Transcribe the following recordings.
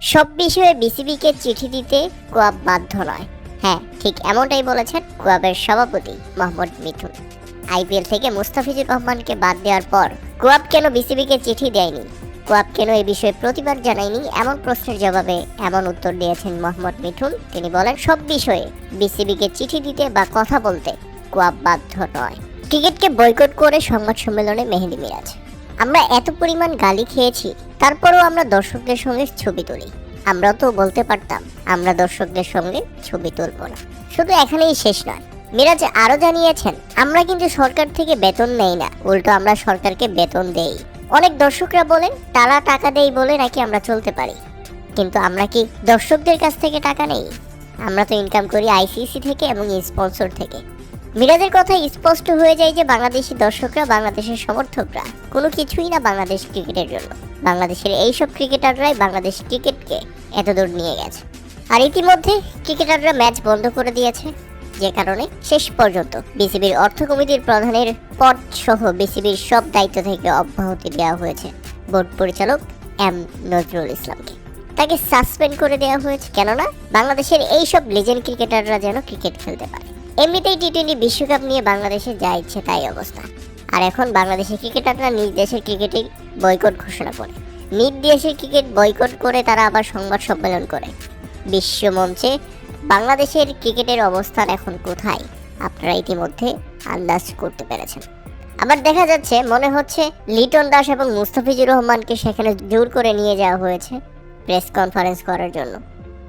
সব বিষয়ে বিসিবিকে চিঠি দিতে কোয়াব বাধ্য নয়। হ্যাঁ ঠিক এমনটাই বলেছেন কোয়াবের সভাপতি মোহাম্মদ মিথুন। আইপিএল থেকে মুস্তাফিজুর রহমানকে বাদ দেওয়ার পর কোয়াব কেন বিসিবিকে চিঠি দেয়নি? কোয়াব কেন এই বিষয়ে প্রতিবাদ জানায়নি? এমন প্রশ্নের জবাবে এমন উত্তর দিয়েছেন মোহাম্মদ মিঠুন তিনি বলেন, সব বিষয়ে বিসিবিকে চিঠি দিতে বা কথা বলতে কোয়াব বাধ্য নয়। ক্রিকেটকে বয়কট করে সংবাদ সম্মেলনে মেহেদি মিরাজ। আমরা এত পরিমাণ গালি খেয়েছি, তারপরেও আমরা দর্শকদের সঙ্গে ছবি তুলি। আমরাও তো বলতে পারতাম, আমরা দর্শকদের সঙ্গে ছবি তুলব না। শুধু এখানেই শেষ নয়। মিরাজ আরও জানিয়েছেন, আমরা কিন্তু সরকার থেকে বেতন নেই না, উল্টো আমরা সরকারকে বেতন দেই। অনেক দর্শকরা বলেন, তারা টাকা দেই বলে নাকি আমরা চলতে পারি। কিন্তু আমরা কি দর্শকদের কাছ থেকে টাকা নেই? আমরা তো ইনকাম করি আইসিসি থেকে এবং স্পন্সর থেকে। মিরাজের কথা স্পষ্ট হয়ে যায় যে বাংলাদেশি দর্শকরা বাংলাদেশের সমর্থকরা। কোনো কিছুই না বাংলাদেশ ক্রিকেটের জন্য। বাংলাদেশের এইসব ক্রিকেটাররাই বাংলাদেশ ক্রিকেটকে এতদূর নিয়ে গেছে। আর ইতিমধ্যে ক্রিকেটাররা ম্যাচ বন্ধ করে দিয়েছে। যে কারণে শেষ পর্যন্ত বিসিবির অর্থ কমিটির প্রধানের পদ সহ বিসিবির সব দায়িত্ব থেকে অব্যাহতি দেওয়া হয়েছে বোর্ড পরিচালক এম নজরুল ইসলামকে। তাকে সাসপেন্ড করে দেওয়া হয়েছে কেননা বাংলাদেশের এই সব লেজেন্ড ক্রিকেটাররা যেন ক্রিকেট খেলতে পারে। এমনিতেই টি টোয়েন্টি বিশ্বকাপ নিয়ে বাংলাদেশে যা ইচ্ছে তাই অবস্থা। আর এখন বাংলাদেশের ক্রিকেটাররা নিজ দেশের ক্রিকেটে বয়কট ঘোষণা করে। নিজ দেশের ক্রিকেট বয়কট করে তারা আবার সংবাদ সম্মেলন করে। বিশ্ব মঞ্চে বাংলাদেশের ক্রিকেটের অবস্থান এখন কোথায়, আপনারা ইতিমধ্যে আন্দাজ করতে পেরেছেন। আবার দেখা যাচ্ছে, মনে হচ্ছে লিটন দাস এবং মুস্তাফিজুর রহমানকে সেখানে জোর করে নিয়ে যাওয়া হয়েছে প্রেস কনফারেন্স করার জন্য।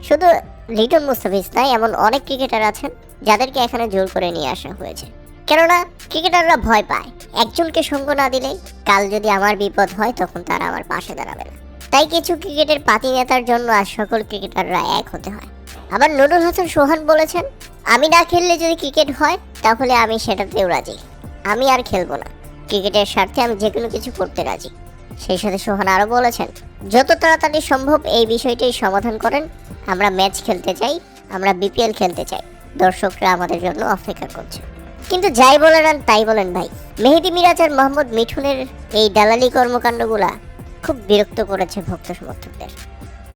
শুধু লিটন মুস্তাফিজ নয় এমন অনেক ক্রিকেটার আছেন যাদেরকে এখানে জোর করে নিয়ে আসা হয়েছে। কেননা ক্রিকেটাররা ভয় পায়। একজনকে সঙ্গ না দিলে কাল যদি আমার বিপদ হয়, তখন তারা আমার পাশে দাঁড়াবে না। তাই কিছু ক্রিকেটের পাতি নেতার জন্য আজ সকল ক্রিকেটাররা এক হতে হয়। আবার নুরুল হাসান সোহান বলেছেন, আমি না খেললে যদি ক্রিকেট হয়, তাহলে আমি সেটাতেও রাজি। আমি আর খেলব না। ক্রিকেটের স্বার্থে আমি যে কোনো কিছু করতে রাজি। সেই সাথে সোহান আরও বলেছেন, যত তাড়াতাড়ি সম্ভব এই বিষয়টি সমাধান করেন। আমরা ম্যাচ খেলতে চাই, আমরা বিপিএল খেলতে চাই। দর্শকরা আমাদের জন্য অপেক্ষা করছে কিন্তু যাই বলেন তাই বলেন ভাই, মেহেদি মিরাজ আর মোহাম্মদ মিঠুনের এই দালালি কর্মকাণ্ডগুলা খুব বিরক্ত করেছে ভক্ত সমর্থকদের।